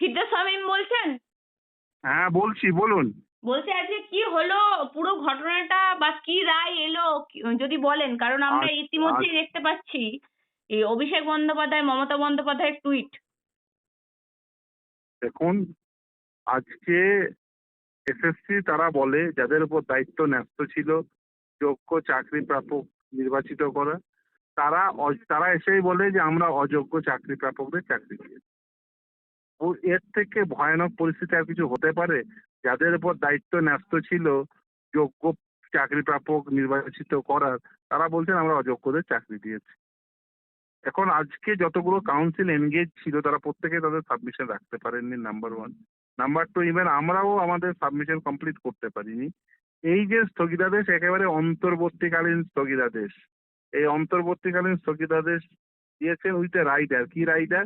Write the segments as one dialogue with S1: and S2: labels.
S1: ফিরদৌস শামীম বলছেন?
S2: হ্যাঁ বলছি বলুন।
S1: বলছি আজকে কি হলো? পুরো ঘটনাটা বা কি রায় এলো? যদি বলেন কারণ আমরা ইতিমধ্যেই দেখতে পাচ্ছি এই অভিষেক বন্দ্যোপাধ্যায় মমতা বন্দ্যোপাধ্যায়ের টুইট।
S2: দেখুন আজকে এসএসসি তারা বলে যাদের উপর দায়িত্ব ন্যস্ত ছিল যোগ্য চাকরি প্রাপক নির্বাচিত করা তারা তারা এসেই বলে যে আমরা অযোগ্য চাকরি প্রাপকদের চাকরি দিয়েছি। এর থেকে ভয়ানক পরিস্থিতি আর কিছু হতে পারে? যাদের উপর দায়িত্ব ন্যস্ত ছিল, যোগ্য চাকরি প্রাপক নির্বাচিত করার, তারা বলছেন আমরা অযোগ্যদের চাকরি দিয়েছি। এখন আজকে যতগুলো কাউন্সিল এনগেজ ছিল, তারা প্রত্যেকে তাদের সাবমিশন রাখতে পারেননি number one number two even আমরাও আমাদের সাবমিশন কমপ্লিট করতে পারিনি। এই যে স্থগিতাদেশ, একেবারে অন্তর্বর্তীকালীন স্থগিতাদেশ। এই অন্তর্বর্তীকালীন স্থগিতাদেশ দিয়েছেন উইথ এ রাইডার কি রাইডার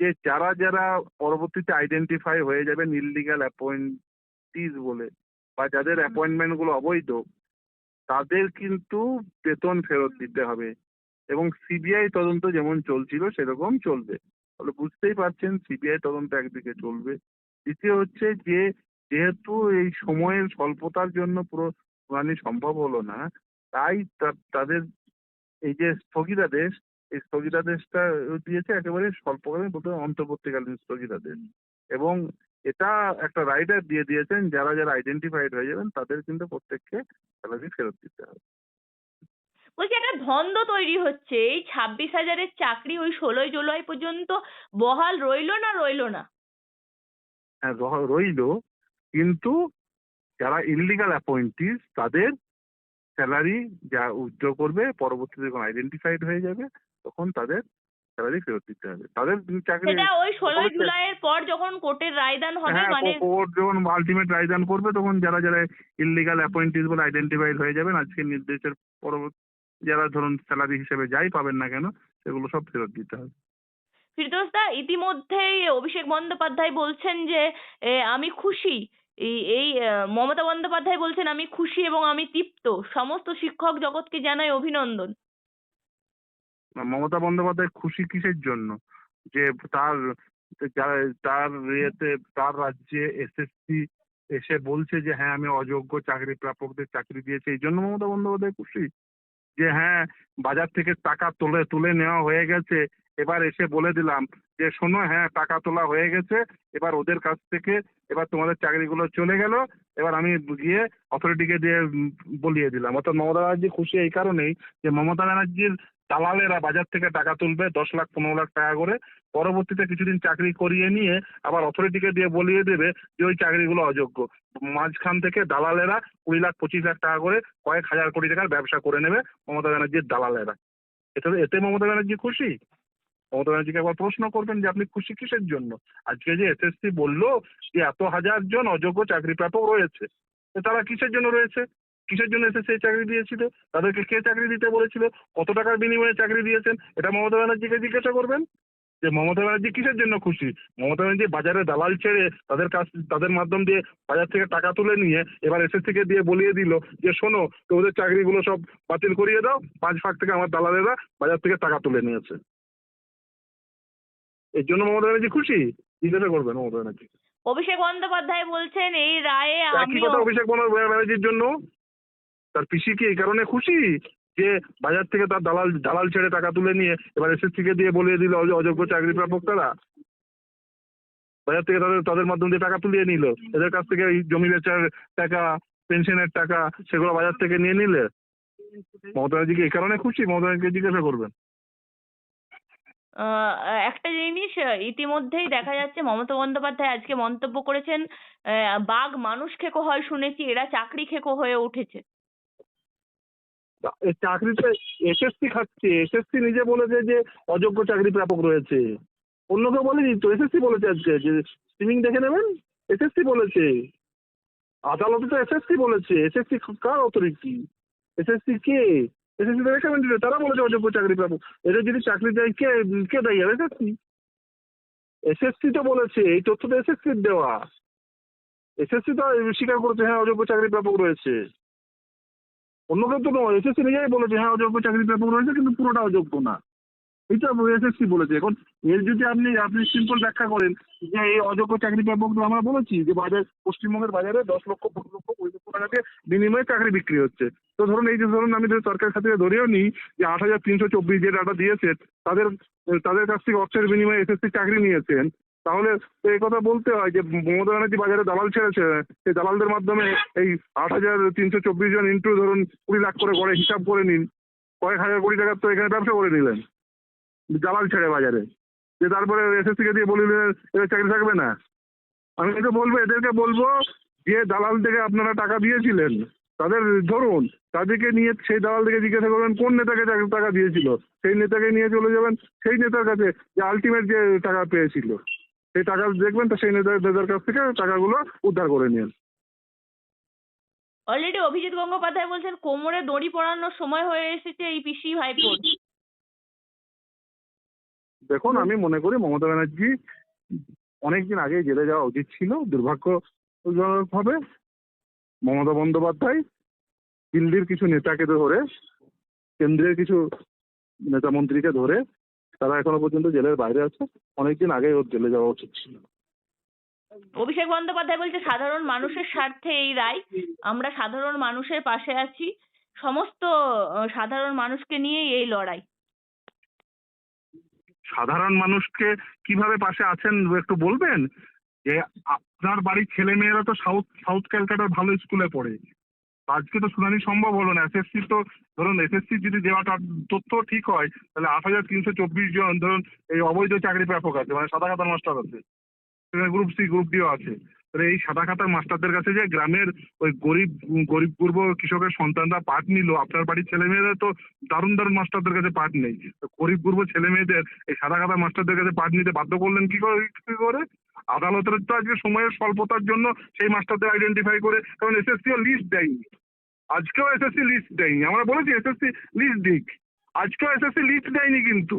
S2: যে যারা যারা পরবর্তীতে আইডেন্টিফাই হয়ে যাবেন ইললিগাল অ্যাপয়েন্টিস বলে বা যাদের অ্যাপয়েন্টমেন্টগুলো অবৈধ তাদের কিন্তু বেতন ফেরত দিতে হবে এবং সিবিআই তদন্ত যেমন চলছিল সেরকম চলবে। তাহলে বুঝতেই পারছেন সিবিআই তদন্ত একদিকে চলবে। দ্বিতীয় হচ্ছে যে যেহেতু এই সময়ের স্বল্পতার জন্য পুরো শুনানি সম্ভব হলো না তাই তাদের এই যে স্থগিতাদেশ এই স্থগিতাদেশটা দিয়েছে একেবারে স্বল্পকালীন বলতে অন্তর্বর্তীকালীন স্থগিতাদেশ। এবং এটা একটা রাইডার দিয়ে দিয়েছেন যারা যারা আইডেন্টিফাইড হয়ে যাবেন তাদের কিন্তু প্রত্যেককে স্যালারি ফেরত দিতে হবে।
S1: বলছি একটা ধন্দ তৈরি হচ্ছে। এই ছাব্বিশ হাজারের চাকরি ওই ষোলোই জুলাই পর্যন্ত বহাল রইল না রইল না?
S2: হ্যাঁ রইল কিন্তু যারা ইললিগাল অ্যাপয়েন্টিস তাদের স্যালারি যা উইথড্র করবে পরবর্তীতে যখন আইডেন্টিফাইড হয়ে যাবে তখন তাদের স্যালারি ফেরত দিতে হবে। তাদের চাকরি
S1: সেটা ওই ষোলোই জুলাইয়ের পর যখন কোর্টের রায়দান হবে
S2: হ্যাঁ
S1: মানে
S2: কোর্ট যখন আলটিমেট রায়দান করবে তখন যারা যারা ইললিগাল অ্যাপয়েন্টিস বলে আইডেন্টিফাইড হয়ে যাবেন আজকের নির্দেশের পরবর্তী যারা ধরুন স্যালারি হিসেবে যাই পাবেন না কেন সেগুলো সব ফেরত দিতে হবে।
S1: ফিরদৌস দা ইতিমধ্যেই অভিষেক বন্দ্যোপাধ্যায় বলছেন যে আমি খুশি। এই এই মমতা বন্দ্যোপাধ্যায় বলছেন আমি খুশি এবং আমি তৃপ্ত। সমস্ত শিক্ষক জগৎকে জানাই অভিনন্দন।
S2: মমতা বন্দ্যোপাধ্যায় খুশি কিসের জন্য? যে তার তার ইয়েতে, তার রাজ্যে এসএসসি এসে বলছে যে হ্যাঁ আমি অযোগ্য চাকরি প্রাপকদের চাকরি দিয়েছি। এই জন্য মমতা বন্দ্যোপাধ্যায় খুশি। যে হ্যাঁ বাজার থেকে টাকা তুলে তুলে নেওয়া হয়ে গেছে। এবার এসে বলে দিলাম যে, শোনো হ্যাঁ টাকা তোলা হয়ে গেছে। এবার ওদের কাছ থেকে, এবার তোমাদের চাকরিগুলো চলে গেল। এবার আমি গিয়ে অথরিটিকে দিয়ে বলিয়ে দিলাম। অর্থাৎ মমতা ব্যানার্জি খুশি এই কারণেই যে, মমতা ব্যানার্জির দালালেরা বাজার থেকে টাকা তুলবে, দশ লাখ, পনেরো লাখ টাকা করে। পরবর্তীতে কিছুদিন চাকরি করিয়ে নিয়ে আবার অথরিটিকে দিয়ে বলিয়ে দেবে যে ওই চাকরিগুলো অযোগ্য। মাঝখান থেকে দালালেরা কুড়ি লাখ, পঁচিশ লাখ টাকা করে কয়েক হাজার কোটি টাকার ব্যবসা করে নেবে মমতা ব্যানার্জির দালালেরা। এটা এতে মমতা ব্যানার্জি খুশি? মমতা ব্যানার্জিকে একবার প্রশ্ন করবেন যে আপনি খুশি কিসের জন্য? আজকে যে এসএসসি বলল যে এত হাজার জন অযোগ্য চাকরি প্রাপক রয়েছে তারা কিসের জন্য রয়েছে? কিসের জন্য এসএসসি এই চাকরি দিয়েছিল? তাদেরকে কে চাকরি দিতে বলেছিল? কত টাকার বিনিময়ে চাকরি দিয়েছেন? এটা মমতা ব্যানার্জিকে জিজ্ঞাসা করবেন? যে মমতা ব্যানার্জি কিসের জন্য খুশি? মমতা ব্যানার্জি বাজারে দালাল ছেড়ে তাদের কাছ তাদের মাধ্যম দিয়ে বাজার থেকে টাকা তুলে নিয়ে এবার এসএসসি কে দিয়ে বলিয়ে দিল যে শোনো তো ওদের চাকরিগুলো সব বাতিল করিয়ে দাও। পাঁচ ভাগ থেকে আমার দালালেরা বাজার থেকে টাকা তুলে নিয়েছে। এর জন্য মমতা ব্যানার্জি খুশি? জিজ্ঞাসা করবেন মমতা ব্যানার্জি
S1: অভিষেক বন্দ্যোপাধ্যায় বলছেন এই রায়ে
S2: কথা অভিষেক বন্দ্যোপাধ্যায় ব্যানার্জির জন্য। তার পিসি কি এই কারণে খুশি? যে বাজার থেকে তার দালাল দালাল ছেড়ে টাকা তুলে নিয়ে এবার এসএসসি কে দিয়ে বলিয়ে দিল অয- অযোগ্য চাকরি প্রাপক বাজার থেকে তাদের তাদের মাধ্যম দিয়ে টাকা তুলিয়ে নিল। এদের কাছ থেকে এই জমি বেচার টাকা, পেনশনের টাকা সেগুলো বাজার থেকে নিয়ে নিলে? মমতা ব্যানার্জি এই কারণে খুশি? মমতা ব্যানার্জিকে জিজ্ঞাসা করবেন।
S1: একটা জিনিস ইতিমধ্যেই দেখা যাচ্ছে মমতা বন্দ্যোপাধ্যায় আজকে মন্তব্য করেছেন বাঘ মানুষ খেকো হয় শুনেছি, এরা চাকরি খেকো হয়ে উঠেছে।
S2: চাকরিতে এসএসসি খাচ্ছে, এসএসসি নিজে বলেছে যে অযোগ্য চাকরি প্রাপক রয়েছে। অন্য কেউ বলেনি তো, এসএসসি বলেছে আজকে যে স্ট্রিমিং দেখে নেবেন? এসএসসি বলেছে। আদালতে তো এসএসসি বলেছে। এসএসসি কার অথরিটি এসএসসি কে? এসএসসি তো রেকমেন্ড দিল তারা বলেছে অযোগ্য চাকরি প্রাপক। এদের যদি চাকরি দেয় কে? কে দেয় আর এসএসসি? এসএসসি তো বলেছে, এই তথ্য তো এসএসসির দেওয়া। এসএসসি তো স্বীকার করেছে হ্যাঁ অযোগ্য চাকরি প্রাপক রয়েছে। অন্য কেউ তো এসএসসি নিজেই বলেছে হ্যাঁ অযোগ্য চাকরি প্রাপক রয়েছে, কিন্তু পুরোটা অযোগ্য না। এইটা এসএসসি বলেছে। এখন এর যদি আপনি আপনি সিম্পল ব্যাখ্যা করেন যে এই অযোগ্য চাকরি প্রাপক আমরা বলেছি যে বাজার, পশ্চিমবঙ্গের বাজারে দশ লক্ষ, পনেরো লক্ষ, কুড়ি লক্ষ টাকাতে বিনিময়ে চাকরি বিক্রি হচ্ছে। তো ধরুন এই যে ধরুন আমি যদি সরকারের সাথে ধরেও নিই যে আট হাজার তিনশো চব্বিশ যে ডাটা দিয়েছে তাদের তাদের কাছ থেকে অর্থের বিনিময়ে এসএসসি চাকরি নিয়েছেন তাহলে তো এই কথা বলতে হয় যে মমতা ব্যানার্জি বাজারে দালাল ছেড়েছে সেই দালালদের মাধ্যমে এই আট হাজার তিনশো চব্বিশ জন ইন্টু ধরুন কুড়ি লাখ করে করে হিসাব করে নিন, কয়েক হাজার কোটি টাকার তো এখানে ব্যবসা করে নিলেন, দালাল ছেড়ে বাজারে। যে তারপরে এসএসসিকে দিয়ে বলিলেন, এদের চাকরি থাকবে না। আমি তো বলব, এদেরকে বলব, যে দালাল থেকে আপনারা টাকা দিয়েছিলেন, তাদের ধরুন, তাদেরকে নিয়ে সেই দালাল থেকে জিজ্ঞাসা করবেন কোন নেতাকে টাকা দিয়েছিল? সেই নেতাকে নিয়ে চলে যাবেন, সেই নেতার কাছে যে আলটিমেট যে টাকা পেয়েছিল। সেই টাকা দেখবেন তো সেই নেতার কাছ থেকে টাকাগুলো উদ্ধার করে নিন।
S1: অলরেডি অভিজিৎ গঙ্গোপাধ্যায় বলছেন কোমরে দড়ি পরানোর সময় হয়ে এসেছে এই পিসি ভাইপোর।
S2: দেখুন আমি মনে করি মমতা ব্যানার্জি অনেকদিন আগে জেলে যাওয়া উচিত ছিল দুর্ভাগ্যজনকভাবে। মমতা বন্দ্যোপাধ্যায় দিল্লির কিছু নেতাকে ধরে কেন্দ্রের কিছু নেতা মন্ত্রীকে ধরে তারা এখনও পর্যন্ত জেলের বাইরে আছে। অনেকদিন আগে ওর জেলে যাওয়া উচিত ছিল।
S1: অভিষেক বন্দ্যোপাধ্যায় বলছে সাধারণ মানুষের স্বার্থে এই রায়। আমরা সাধারণ মানুষের পাশে আছি। সমস্ত সাধারণ মানুষকে নিয়েই এই লড়াই।
S2: সাধারণ মানুষকে কীভাবে পাশে আছেন একটু বলবেন? যে আপনার বাড়ির ছেলে মেয়েরা তো সাউথ সাউথ ক্যালকাটার ভালো স্কুলে পড়ে। আজকে তো শুনানি সম্ভব হলো না। এসএসসি তো ধরুন এসএসসি যদি দেওয়াটা তথ্য ঠিক হয়, তাহলে আট হাজার তিনশো চব্বিশ জন, ধরুন এই অবৈধ চাকরি ব্যাপক আছে মানে সাদা খাতার মাস্টার আছে। গ্রুপ সি গ্রুপ ডিও আছে। তাহলে এই সাদা খাতার মাস্টারদের কাছে যে গ্রামের ওই গরিব গরিব পূর্ব কৃষকের সন্তানরা পাঠ নিল, আপনার বাড়ির ছেলে মেয়েরা তো দারুণ দারুণ মাস্টারদের কাছে পাঠ নেই। গরিব পূর্ব ছেলে মেয়েদের এই সাদা খাতার মাস্টারদের কাছে পাঠ নিতে বাধ্য করলেন কি করে কি করে? আদালতের তো আজকে সময়ের স্বল্পতার জন্য সেই মাস্টারদের আইডেন্টিফাই করে, কারণ এসএসসিও লিস্ট দেয়নি। আজকেও এসএসসি লিস্ট দেয়নি। আমরা বলেছি এসএসসি লিস্ট দিক। আজকেও এসএসসি লিস্ট দেয়নি কিন্তু।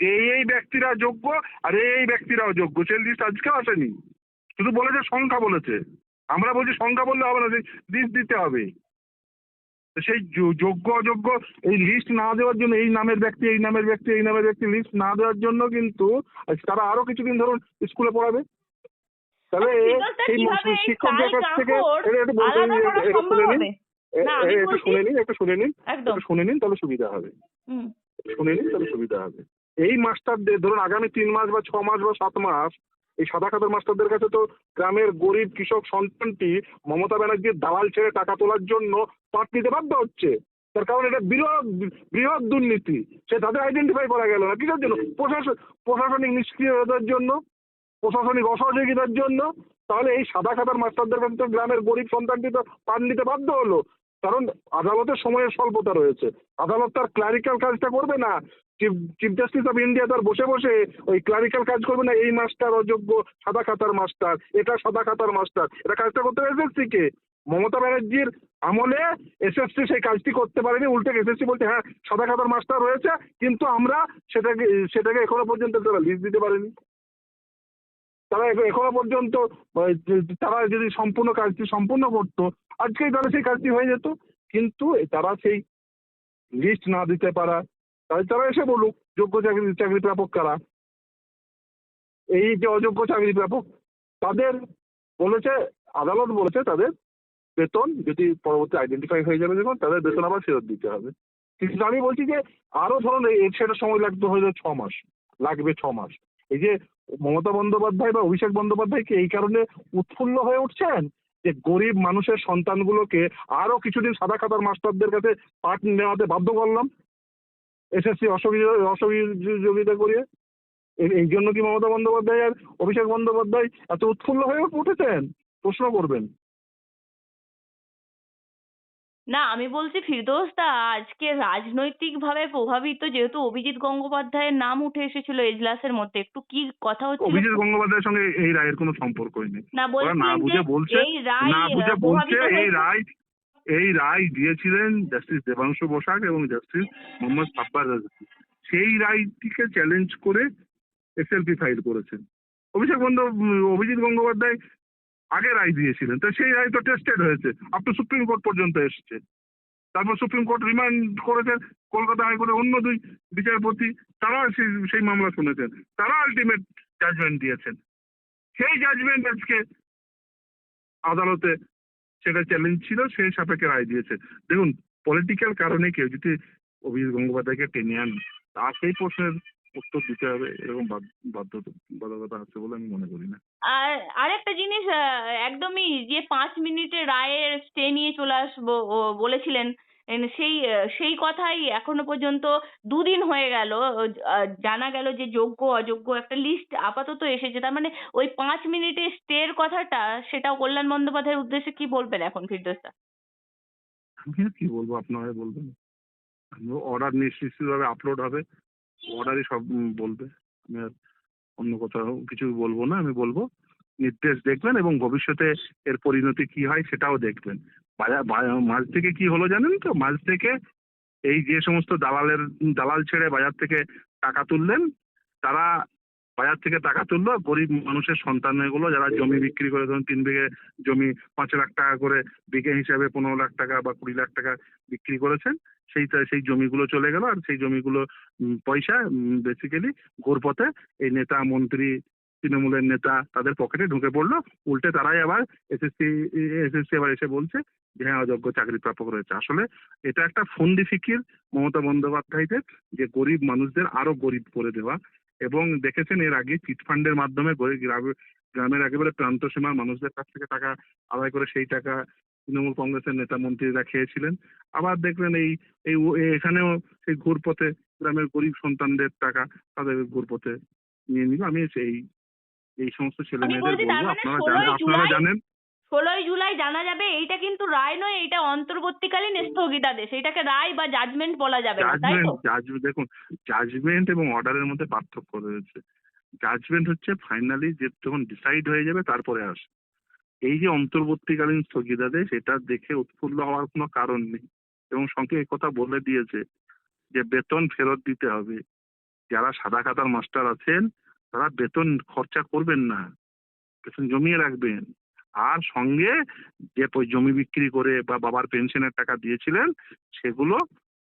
S2: এই এই ব্যক্তিরা যোগ্য আর এই এই ব্যক্তিরা অযোগ্য সেই লিস্ট আজকেও আসেনি। শুধু বলেছে সংখ্যা বলেছে। আমরা বলছি সংখ্যা বললে হবে না, সেই লিস্ট দিতে হবে। সেই যোগ্য, অযোগ্য এই লিস্ট না দেওয়ার জন্য, এই নামের ব্যক্তি, এই নামের ব্যক্তি, এই নামের ব্যক্তি লিস্ট না দেওয়ার জন্য কিন্তু তারা আরও কিছুদিন ধরুন স্কুলে পড়াবে। তাহলে সেই শিক্ষকদের কাছ থেকে একটু শুনে নিন। একটু শুনে নিন একটু শুনে নিন। একটু শুনে নিন তাহলে সুবিধা হবে। শুনে নিন তাহলে সুবিধা হবে। এই মাস্টারদের ধরুন আগামী তিন মাস বা ছ মাস বা সাত মাস এই সাদা খাতার মাস্টারদের কাছে তো গ্রামের গরিব কৃষক সন্তানটি মমতা ব্যানার্জির দালাল ছেড়ে টাকা তোলার জন্য পাঠ নিতে বাধ্য হচ্ছে। তার কারণ এটা বৃহৎ বৃহৎ দুর্নীতি। সে তাদের আইডেন্টিফাই করা গেল না। কিসের জন্য? প্রশাসন প্রশাসনিক নিষ্ক্রিয়তার জন্য প্রশাসনিক অসহযোগিতার জন্য তাহলে এই সাদা খাতার মাস্টারদের কাছে গ্রামের গরিব সন্তানটি তো পাঠ নিতে বাধ্য হলো। কারণ আদালতের সময়ের স্বল্পতা রয়েছে। আদালত তার ক্লারিক্যাল কাজটা করবে না। চিফ জাস্টিস অফ ইন্ডিয়া তার বসে বসে ওই ক্লারিক্যাল কাজ করবে না, এই মাস্টার অযোগ্য সাদা খাতার মাস্টার, এটা সাদা খাতার মাস্টার। এটা কাজটা করতে হবে এসএসসি কে। মমতা ব্যানার্জির আমলে এসএসসি সেই কাজটি করতে পারেনি, উল্টে এসএসসি বলছে হ্যাঁ সাদা খাতার মাস্টার রয়েছে, কিন্তু আমরা সেটাকে সেটাকে এখনও পর্যন্ত তারা লিস্ট দিতে পারেনি। তারা এখ- এখনও পর্যন্ত তারা যদি সম্পূর্ণ কাজটি সম্পূর্ণ করতো, আজকেই তাহলে সেই কাজটি হয়ে যেত। কিন্তু তারা সেই লিস্ট না দিতে পারা তাই তারা এসে বলুক, যোগ্য চাকরি চাকরি প্রাপক কারা? এই যে অযোগ্য চাকরি প্রাপক, তাদের বলেছে, আদালত বলেছে তাদের বেতন, যদি পরবর্তী আইডেন্টিফাই হয়ে যাবে যখন, তাদের বেতন আবার ফেরত দিতে হবে। কিন্তু আমি বলছি যে, আরও ধরুন এই সেটা সময় লাগতে হয়তো ছ মাস, লাগবে ছ মাস। এই যে মমতা বন্দ্যোপাধ্যায় বা অভিষেক বন্দ্যোপাধ্যায় কি এই কারণে উৎফুল্ল হয়ে উঠছেন? যে গরিব মানুষের সন্তানগুলোকে আরও কিছুদিন সাদা খাতার মাস্টারদের কাছে পাঠ নেওয়াতে বাধ্য করলাম? এসএসসি অসহযোগিতা করিয়ে? এই জন্য কি মমতা বন্দ্যোপাধ্যায় আর অভিষেক বন্দ্যোপাধ্যায় এত উৎফুল্ল হয়ে উঠেছেন? প্রশ্ন করবেন।
S1: না আমি বলছি ফিরদৌস দা আজকে রাজনৈতিক ভাবে প্রভাবিত যেহেতু অভিজিৎ গঙ্গোপাধ্যায়ের নাম উঠে এসেছিল এজলাসের মধ্যে একটু কি কথা হচ্ছিল?
S2: অভিজিৎ গঙ্গোপাধ্যায়ের সঙ্গে এই রায়ের কোনো সম্পর্কই নেই।
S1: না
S2: বুঝে বলছে
S1: এই রায়
S2: না বুঝে বলছে এই রায় এই রায় দিয়েছিলেন জাস্টিস দেবাংশু বসাক এবং জাস্টিস মোহাম্মদ সাব্বার রাজু সেই রায়টিকে চ্যালেঞ্জ করে এসএলপি ফাইল করেছেন। অভিষেক বন্দ অভিজিৎ গঙ্গোপাধ্যায় আগে রায় দিয়েছিলেন। তো সেই রায় তো টেস্টেড হয়েছে। আপ টু সুপ্রিম কোর্ট পর্যন্ত এসছে। তারপর সুপ্রিম কোর্ট রিমান্ড করেছেন কলকাতা হাইকোর্টের অন্য দুই বিচারপতি। তারা সেই সেই মামলা শুনেছেন। তারা আলটিমেট জাজমেন্ট দিয়েছেন। সেই জাজমেন্ট আজকে আদালতে সেটা চ্যালেঞ্জ ছিল সেই সাপেক্ষে রায় দিয়েছে। দেখুন পলিটিক্যাল কারণে কেউ যদি অভিজিৎ গঙ্গোপাধ্যায়কে টেনে আন, তা সেই প্রশ্নের উত্তর দিতে হবে এরকম বাধ্য- বাধ্যতা আছে বলে আমি মনে করি না।
S1: আর আরেকটা জিনিস একদমই যে পাঁচ মিনিটে রায়ের স্টে নিয়ে চলে আসব বলেছিলেন সেই সেই কথাই এখনও পর্যন্ত দুদিন হয়ে গেল জানা গেল যে যোগ্য অযোগ্য একটা লিস্ট আপাতত এসেছে। তার মানে ওই পাঁচ মিনিটে স্টের কথাটা সেটাও কল্যাণ বন্দ্যোপাধ্যায়ের উদ্দেশ্যে কি বলবেন এখন ফিরদোসা
S2: আমি আর কি বলব আপনারাই বলবেন। অর্ডার নিশ্চিতভাবে আপলোড হবে। অর্ডারই সব বলবে। আমি আর অন্য কোথাও কিছু বলব না, আমি বলব, নির্দেশ দেখবেন এবং ভবিষ্যতে এর পরিণতি কি হয় সেটাও দেখবেন। মাঝ থেকে কি হলো জানেন তো? মাঝ থেকে এই যে সমস্ত দালালের, দালাল ছেড়ে বাজার থেকে টাকা তুললেন, তারা বাজার থেকে টাকা তুললো, গরিব মানুষের সন্তানগুলো যারা জমি বিক্রি করে, ধরুন তিন বিঘে জমি পাঁচ লাখ টাকা করে বিঘে হিসাবে পনেরো লাখ টাকা বা কুড়ি লাখ টাকা বিক্রি করেছেন, সেই সেই জমিগুলো চলে গেল আর সেই জমিগুলো পয়সা বেসিক্যালি ঘুরপথে এই নেতা মন্ত্রী তৃণমূলের নেতা তাদের পকেটে ঢুকে পড়ল। উল্টে তারাই আবার এসএসসি এসএসসি আবার এসে বলছে যে হ্যাঁ অযোগ্য চাকরি প্রাপক রয়েছে। আসলে এটা একটা ফন্দি ফিকির মমতা বন্দ্যোপাধ্যায়দের যে গরিব মানুষদের আরও গরিব করে দেওয়া। এবং দেখেছেন এর আগে চিটফান্ডের মাধ্যমে গ্রামের একেবারে প্রান্ত সীমার মানুষদের কাছ থেকে টাকা আদায় করে সেই টাকা তৃণমূল কংগ্রেসের নেতা মন্ত্রীরা খেয়েছিলেন। আবার দেখলেন এই এই এখানেও সেই ঘুরপথে গ্রামের গরিব সন্তানদের টাকা তাদের ঘুরপথে নিয়ে নিল। আমি সেই এই সমস্ত ছেলে মেয়েদের বলব
S1: মানে
S2: আপনারা জানেন আপনারা জানেন
S1: ষোলোই জুলাই জানা যাবে, এইটা কিন্তু রায় নয় এটা অন্তর্বর্তীকালীন স্থগিতাদেশ। এটাকে রায় বা জাজমেন্ট বলা যাবে না, তাই তো?
S2: দেখুন জাজমেন্ট এবং অর্ডারের মধ্যে পার্থক্য রয়েছে। জাজমেন্ট হচ্ছে ফাইনালি যে যখন ডিসাইড হয়ে যাবে, তারপরে আসে। এই যে অন্তর্বর্তীকালীন স্থগিতাদেশ, এটা দেখে উৎফুল্ল হওয়ার কোনো কারণ নেই। এবং সঙ্গে কথা বলে দিয়েছে যে বেতন ফেরত দিতে হবে। যারা সাদা খাতার মাস্টার আছেন, তারা বেতন খরচা করবেন না। বেতন জমিয়ে রাখবেন। আর সঙ্গে যে জমি বিক্রি করে বা বাবার পেনশনের টাকা দিয়েছিলেন, সেগুলো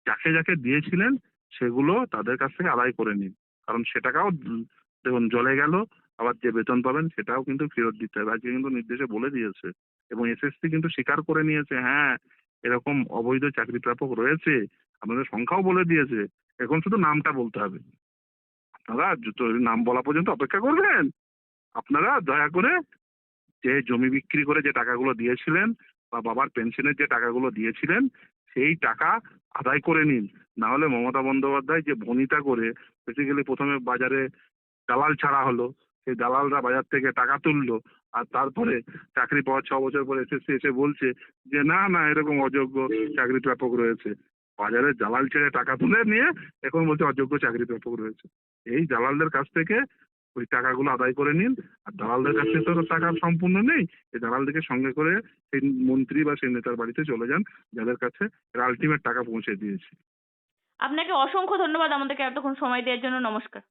S2: যাকে যাকে দিয়েছিলেন, সেগুলো তাদের কাছ থেকে আদায় করে নিন। কারণ সে টাকাও দেখুন, জলে গেল, আবার যে বেতন পাবেন সেটাও কিন্তু ফেরত দিতে হবে। আজকে কিন্তু নির্দেশে বলে দিয়েছে এবং এসএসসি কিন্তু স্বীকার করে নিয়েছে হ্যাঁ এরকম অবৈধ চাকরি প্রাপক রয়েছে, আপনাদের সংখ্যাও বলে দিয়েছে, এখন শুধু নামটা বলতে হবে। আপনারা নাম বলা পর্যন্ত অপেক্ষা করবেন। আপনারা দয়া করে যে জমি বিক্রি করে যে টাকাগুলো দিয়েছিলেন বা বাবার পেনশনের যে টাকাগুলো দিয়েছিলেন, সেই টাকা আদায় করে নিন। না হলে মমতা বন্দ্যোপাধ্যায় যে ভনিতা করে বেসিক্যালি প্রথমে বাজারে দালাল ছাড়া হলো, সেই দালালরা বাজার থেকে টাকা তুললো আর তারপরে চাকরি পাওয়ার ছ বছর পরে এসএসসি এসে বলছে যে, না না, এরকম অযোগ্য চাকরি প্রাপক রয়েছে। বাজারে দালাল ছেড়ে টাকা তুলে নিয়ে এখন বলছে অযোগ্য চাকরি প্রাপক রয়েছে। এই দালালদের কাছ থেকে ওই টাকাগুলো আদায় করে নিন। আর দালালদের কাছে তো টাকা সম্পূর্ণ নেই। এই দালালদেরকে সঙ্গে করে সেই মন্ত্রী বা সেই নেতার বাড়িতে চলে যান, যাদের কাছে আলটিমেট টাকা পৌঁছে দিয়েছে।
S1: আপনাকে অসংখ্য ধন্যবাদ আমাদেরকে এতক্ষণ সময় দেওয়ার জন্য। নমস্কার।